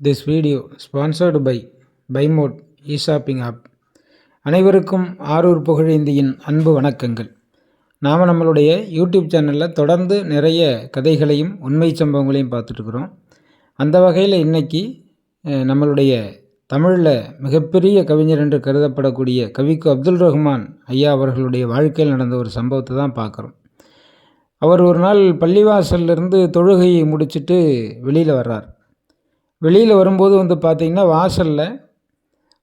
This video sponsored by Bymot e shopping app அனைவருக்கும் ஆரூர் புகழேந்தியின் அன்பு வணக்கங்கள். நாம் நம்மளுடைய யூடியூப் சேனலில் தொடர்ந்து நிறைய கதைகளையும் உண்மை சம்பவங்களையும் பார்த்துட்ருக்குறோம் அந்த வகையில் இன்றைக்கி நம்மளுடைய தமிழில் மிகப்பெரிய கவிஞர் என்று கருதப்படக்கூடிய கவிக்கு அப்துல் ரஹ்மான் ஐயா அவர்களுடைய வாழ்க்கையில் நடந்த ஒரு சம்பவத்தை தான் பார்க்குறோம். அவர் ஒரு நாள் பள்ளிவாசல்லிருந்து தொழுகையை முடிச்சுட்டு வெளியில் வர்றார். வெளியில் வரும்போது வந்து பார்த்திங்கன்னா வாசலில்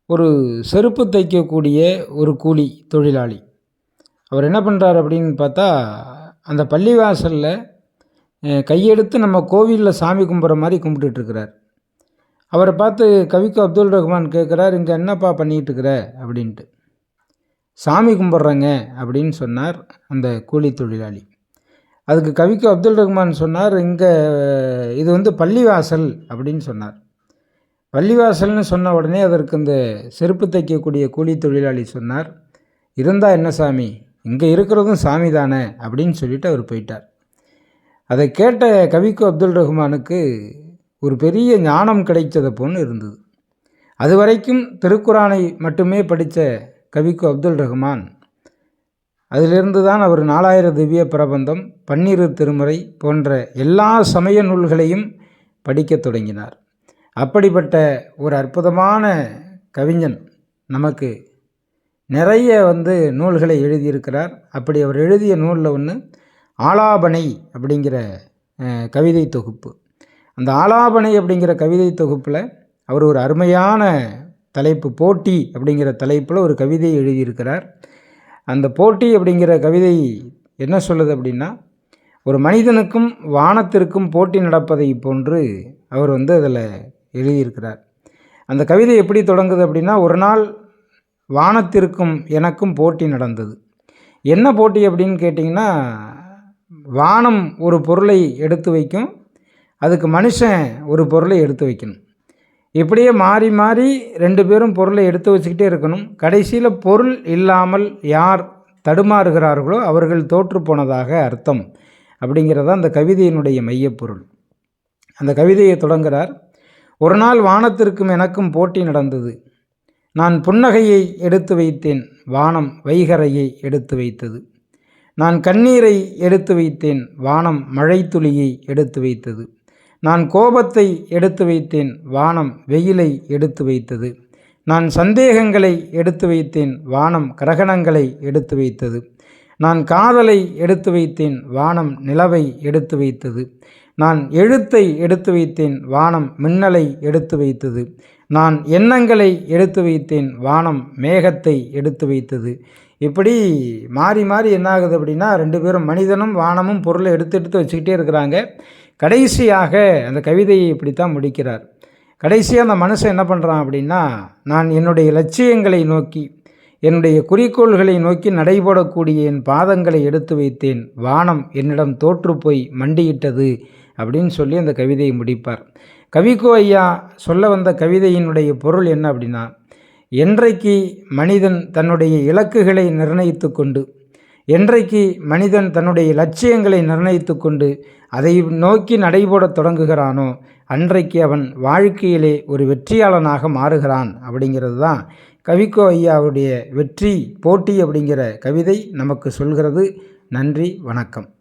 ஒரு செருப்பு தைக்கக்கூடிய ஒரு கூலி தொழிலாளி. அவர் என்ன பண்ணுறார் அப்படின்னு பார்த்தா அந்த பள்ளிவாசலில் கையெடுத்து நம்ம கோவிலில் சாமி கும்பிட்ற மாதிரி கும்பிட்டுட்ருக்கிறார் அவரை பார்த்து கவிக்கு அப்துல் ரஹ்மான் கேட்குறார் இங்கே என்னப்பா பண்ணிகிட்ருக்குற அப்படின்ட்டு. சாமி கும்பிட்றேங்க அப்படின்னு சொன்னார் அந்த கூலி தொழிலாளி. அதுக்கு கவிக்கு அப்துல் ரஹ்மான் சொன்னார் இங்கே இது வந்து பள்ளிவாசல் அப்படின்னு சொன்னார். பள்ளிவாசல்னு சொன்ன உடனே அதற்கு இந்த செருப்பு தைக்கக்கூடிய கூலி தொழிலாளி சொன்னார் இருந்தால் என்ன சாமி இங்கே இருக்கிறதும் சாமி தானே அப்படின்னு சொல்லிட்டு அவர் போயிட்டார். அதை கேட்ட கவிக்கு அப்துல் ரஹ்மானுக்கு ஒரு பெரிய ஞானம் கிடைத்தது போன்னு இருந்தது. அது வரைக்கும் திருக்குறானை மட்டுமே படித்த கவிக்கு அப்துல் ரஹ்மான் அதிலிருந்து தான் அவர் நாலாயிர திவ்ய பிரபந்தம் பன்னிரு திருமுறை போன்ற எல்லா சமய நூல்களையும் படிக்கத் தொடங்கினார். அப்படிப்பட்ட ஒரு அற்புதமான கவிஞன் நமக்கு நிறைய வந்து நூல்களை எழுதியிருக்கிறார். அப்படி அவர் எழுதிய நூலில் ஒன்று ஆலாபனை அப்படிங்கிற கவிதை தொகுப்பு. அந்த ஆலாபனை அப்படிங்கிற கவிதை தொகுப்பில் அவர் ஒரு அருமையான தலைப்பு போட்டி அப்படிங்கிற தலைப்பில் ஒரு கவிதை எழுதியிருக்கிறார். அந்த போட்டி அப்படிங்கிற கவிதை என்ன சொல்லுது அப்படின்னா ஒரு மனிதனுக்கும் வானத்திற்கும் போட்டி நடப்பதை போன்று அவர் வந்து அதில் எழுதியிருக்கிறார். அந்த கவிதை எப்படி தொடங்குது அப்படின்னா ஒரு நாள் வானத்திற்கும் எனக்கும் போட்டி நடந்தது. என்ன போட்டி அப்படின்னு கேட்டிங்கன்னா வானம் ஒரு பொருளை எடுத்து வைக்கும் அதுக்கு மனுஷன் ஒரு பொருளை எடுத்து வைக்கணும். இப்படியே மாறி மாறி ரெண்டு பேரும் பொருளை எடுத்து வச்சுக்கிட்டே இருக்கணும். கடைசியில் பொருள் இல்லாமல் யார் தடுமாறுகிறார்களோ அவர்கள் தோற்று போனதாக அர்த்தம். அப்படிங்கிறத அந்த கவிதையினுடைய மையப்பொருள். அந்த கவிதையை தொடங்குகிறார் ஒரு நாள் வானத்திற்கும் எனக்கும் போட்டி நடந்தது. நான் புன்னகையை எடுத்து வைத்தேன் வானம் வைகரையை எடுத்து வைத்தது. நான் கண்ணீரை எடுத்து வைத்தேன் வானம் மழைத்துளியை எடுத்து வைத்தது. நான் கோபத்தை எடுத்து வைத்தேன் வானம் வெயிலை எடுத்து வைத்தது. நான் சந்தேகங்களை எடுத்து வைத்தேன் வானம் கிரகணங்களை எடுத்து வைத்தது. நான் காதலை எடுத்து வைத்தேன் வானம் நிலவை எடுத்து வைத்தது. நான் எழுத்தை எடுத்து வைத்தேன் வானம் மின்னலை எடுத்து வைத்தது. நான் எண்ணங்களை எடுத்து வைத்தேன் வானம் மேகத்தை எடுத்து வைத்தது. இப்படி மாறி மாறி என்னாகுது அப்படின்னா ரெண்டு பேரும் மனிதனும் வானமும் பொருளை எடுத்து எடுத்து வச்சுக்கிட்டே இருக்கிறாங்க. கடைசியாக அந்த கவிதையை இப்படித்தான் முடிக்கிறார். கடைசியாக அந்த மனுஷன் என்ன பண்ணுறான் அப்படின்னா நான் என்னுடைய லட்சியங்களை நோக்கி என்னுடைய குறிக்கோள்களை நோக்கி நடைபோடக்கூடிய என் பாதங்களை எடுத்து வைத்தேன். வானம் என்னிடம் தோற்று போய் மண்டியிட்டது அப்படின்னு சொல்லி அந்த கவிதையை முடிப்பார். கவிக்கோ ஐயா சொல்ல வந்த கவிதையினுடைய பொருள் என்ன அப்படின்னா என்றைக்கு மனிதன் தன்னுடைய இலக்குகளை நிர்ணயித்து கொண்டு என்றைக்கு மனிதன் தன்னுடைய லட்சியங்களை நிர்ணயித்து கொண்டு அதை நோக்கி நடைபோடத் தொடங்குகிறானோ அன்றைக்கு அவன் வாழ்க்கையிலே ஒரு வெற்றியாளனாக மாறுகிறான் அப்படிங்கிறது தான் கவிக்கோ ஐயாவுடைய வெற்றி போட்டி அப்படிங்கிற கவிதை நமக்கு சொல்கிறது. நன்றி வணக்கம்.